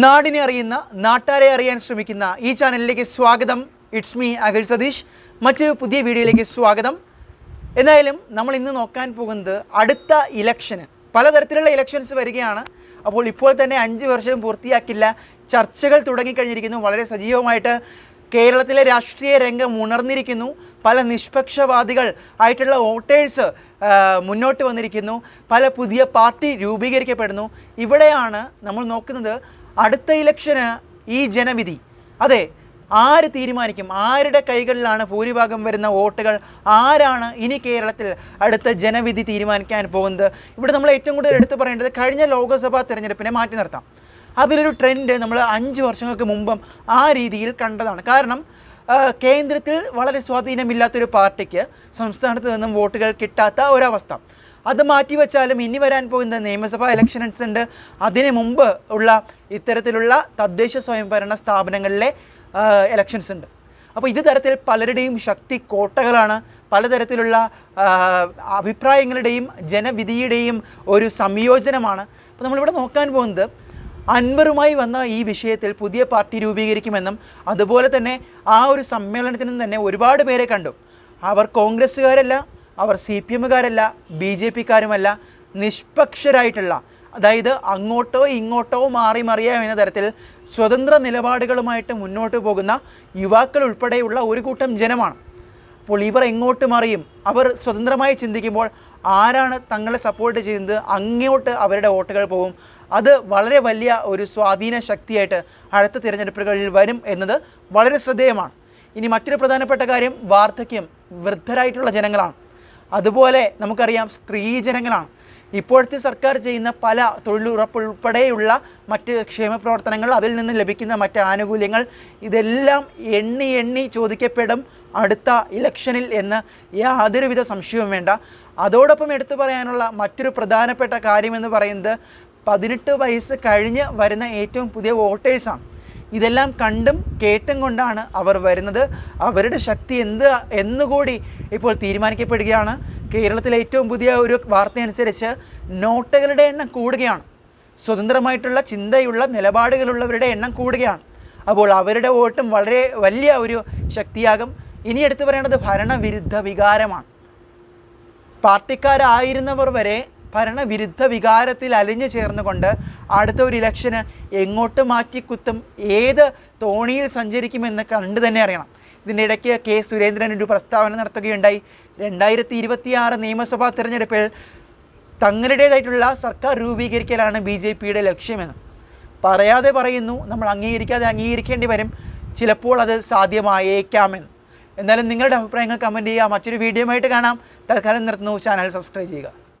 നാടിനെ അറിയുന്ന നാട്ടാരെ അറിയാൻ ശ്രമിക്കുന്ന ഈ ചാനലിലേക്ക് സ്വാഗതം. It's me Akhil Satheesh. മറ്റൊരു പുതിയ വീഡിയോയിലേക്ക് സ്വാഗതം. എന്തായാലും നമ്മൾ ഇന്ന് നോക്കാൻ പോകുന്നത് അടുത്ത ഇലക്ഷന്. പലതരത്തിലുള്ള ഇലക്ഷൻസ് വരികയാണ്. അപ്പോൾ ഇപ്പോൾ തന്നെ അഞ്ച് വർഷം പൂർത്തിയാക്കില്ല. ചർച്ചകൾ തുടങ്ങിക്കഴിഞ്ഞിരിക്കുന്നു. വളരെ സജീവമായിട്ട് കേരളത്തിലെ രാഷ്ട്രീയ രംഗം ഉണർന്നിരിക്കുന്നു. പല നിഷ്പക്ഷവാദികൾ ആയിട്ടുള്ള വോട്ടേഴ്സ് മുന്നോട്ട് വന്നിരിക്കുന്നു. പല പുതിയ പാർട്ടി രൂപീകരിക്കപ്പെടുന്നു. ഇവിടെയാണ് നമ്മൾ നോക്കുന്നത് അടുത്ത ഇലക്ഷന് ഈ ജനവിധി. അതെ ആര് തീരുമാനിക്കും? ആരുടെ കൈകളിലാണ് ഭൂരിഭാഗം വരുന്ന വോട്ടുകൾ? ആരാണ് ഇനി കേരളത്തിൽ അടുത്ത ജനവിധി തീരുമാനിക്കാൻ പോകുന്നത്? ഇവിടെ നമ്മൾ ഏറ്റവും കൂടുതൽ എടുത്തു പറയേണ്ടത് കഴിഞ്ഞ ലോക്സഭാ തെരഞ്ഞെടുപ്പിനെ മാറ്റി നിർത്താം. അതിലൊരു ട്രെൻഡ് നമ്മൾ അഞ്ച് വർഷങ്ങൾക്ക് മുമ്പും ആ രീതിയിൽ കണ്ടതാണ്. കാരണം കേന്ദ്രത്തിൽ വളരെ സ്വാധീനമില്ലാത്തൊരു പാർട്ടിക്ക് സംസ്ഥാനത്ത് നിന്നും വോട്ടുകൾ കിട്ടാത്ത ഒരവസ്ഥ. അത് മാറ്റിവെച്ചാലും ഇനി വരാൻ പോകുന്ന നിയമസഭാ ഇലക്ഷൻസ് ഉണ്ട്. അതിന് മുമ്പ് ഉള്ള ഇത്തരത്തിലുള്ള തദ്ദേശ സ്വയംഭരണ സ്ഥാപനങ്ങളിലെ ഇലക്ഷൻസ് ഉണ്ട്. അപ്പോൾ ഇത് തരത്തിൽ പലരുടെയും ശക്തി കോട്ടകളാണ്. പലതരത്തിലുള്ള അഭിപ്രായങ്ങളുടെയും ജനവിധിയുടെയും ഒരു സംയോജനമാണ്. അപ്പോൾ നമ്മളിവിടെ നോക്കാൻ പോകുന്നത് അൻവറുമായി വന്ന ഈ വിഷയത്തിൽ പുതിയ പാർട്ടി രൂപീകരിക്കുമെന്നും അതുപോലെ തന്നെ ആ ഒരു സമ്മേളനത്തിൽ നിന്ന് തന്നെ ഒരുപാട് പേരെ കണ്ടു. അവർ കോൺഗ്രസ്സുകാരല്ല അവർ സി പി എമ്മുകാരല്ല ബി ജെ പിക്കാരുമല്ല നിഷ്പക്ഷരായിട്ടുള്ള അതായത് അങ്ങോട്ടോ ഇങ്ങോട്ടോ മാറി മറിയാ എന്ന തരത്തിൽ സ്വതന്ത്ര നിലപാടുകളുമായിട്ട് മുന്നോട്ട് പോകുന്ന യുവാക്കൾ ഉൾപ്പെടെയുള്ള ഒരു കൂട്ടം ജനമാണ്. അപ്പോൾ ഇവർ എങ്ങോട്ട് മറിയും? അവർ സ്വതന്ത്രമായി ചിന്തിക്കുമ്പോൾ ആരാണ് തങ്ങളെ സപ്പോർട്ട് ചെയ്യുന്നത്? അങ്ങോട്ട് അവരുടെ വോട്ടുകൾ പോകും. അത് വളരെ വലിയ ഒരു സ്വാധീന ശക്തിയായിട്ട് അടുത്ത തിരഞ്ഞെടുപ്പുകളിൽ വരും എന്നത് വളരെ ശ്രദ്ധേയമാണ്. ഇനി മറ്റൊരു പ്രധാനപ്പെട്ട കാര്യം വാർദ്ധക്യം വൃദ്ധരായിട്ടുള്ള ജനങ്ങളാണ്. അതുപോലെ നമുക്കറിയാം സ്ത്രീജനങ്ങളാണ് ഇപ്പോഴത്തെ സർക്കാർ ചെയ്യുന്ന പല തൊഴിലുറപ്പ് ഉൾപ്പെടെയുള്ള മറ്റ് ക്ഷേമ പ്രവർത്തനങ്ങൾ അതിൽ നിന്ന് ലഭിക്കുന്ന മറ്റ് ആനുകൂല്യങ്ങൾ ഇതെല്ലാം എണ്ണി എണ്ണി ചോദിക്കപ്പെടും അടുത്ത ഇലക്ഷനിൽ എന്ന് യാതൊരുവിധ സംശയവും വേണ്ട. അതോടൊപ്പം എടുത്തു പറയാനുള്ള മറ്റൊരു പ്രധാനപ്പെട്ട കാര്യമെന്ന് പറയുന്നത് പതിനെട്ട് വയസ്സ് കഴിഞ്ഞ് വരുന്ന ഏറ്റവും പുതിയ വോട്ടേഴ്സാണ് ഇതെല്ലാം കണ്ടും കേട്ടും കൊണ്ടാണ് അവർ വരുന്നത്. അവരുടെ ശക്തി എന്ത് എന്നുകൂടി ഇപ്പോൾ തീരുമാനിക്കപ്പെടുകയാണ്. കേരളത്തിലെ ഏറ്റവും പുതിയ ഒരു വാർത്തയനുസരിച്ച് നോട്ടുകളുടെ എണ്ണം കൂടുകയാണ്. സ്വതന്ത്രമായിട്ടുള്ള ചിന്തയുള്ള നിലപാടുകളുള്ളവരുടെ എണ്ണം കൂടുകയാണ്. അപ്പോൾ അവരുടെ വോട്ടും വളരെ വലിയ ഒരു ശക്തിയാകും. ഇനി എടുത്തു പറയേണ്ടത് ഭരണവിരുദ്ധ വികാരമാണ്. പാർട്ടിക്കാരായിരുന്നവർ വരെ ഭരണവിരുദ്ധ വികാരത്തിൽ അലിഞ്ഞു ചേർന്നുകൊണ്ട് അടുത്ത ഒരു ഇലക്ഷന് എങ്ങോട്ട് മാറ്റിക്കുത്തും? ഏത് തോണിയിൽ സഞ്ചരിക്കുമെന്ന് കണ്ടു തന്നെ അറിയണം. ഇതിന്റെ ഇടയ്ക്ക് കെ സുരേന്ദ്രൻ ഒരു പ്രസ്താവന നടത്തുകയുണ്ടായി. രണ്ടായിരത്തി ഇരുപത്തിയാറ് നിയമസഭാ തിരഞ്ഞെടുപ്പിൽ തങ്ങളുടേതായിട്ടുള്ള സർക്കാർ രൂപീകരിക്കലാണ് ബി ജെ പിയുടെ ലക്ഷ്യമെന്ന്. പറയാതെ പറയുന്നു നമ്മൾ അംഗീകരിക്കാതെ അംഗീകരിക്കേണ്ടി വരും. ചിലപ്പോൾ അത് സാധ്യമായേക്കാമെന്ന്. എന്നാലും നിങ്ങളുടെ അഭിപ്രായങ്ങൾ കമന്റ് ചെയ്യുക. മറ്റൊരു വീഡിയോ ആയിട്ട് കാണാം. തൽക്കാലം നിർത്തുന്നു. ചാനൽ സബ്സ്ക്രൈബ് ചെയ്യുക.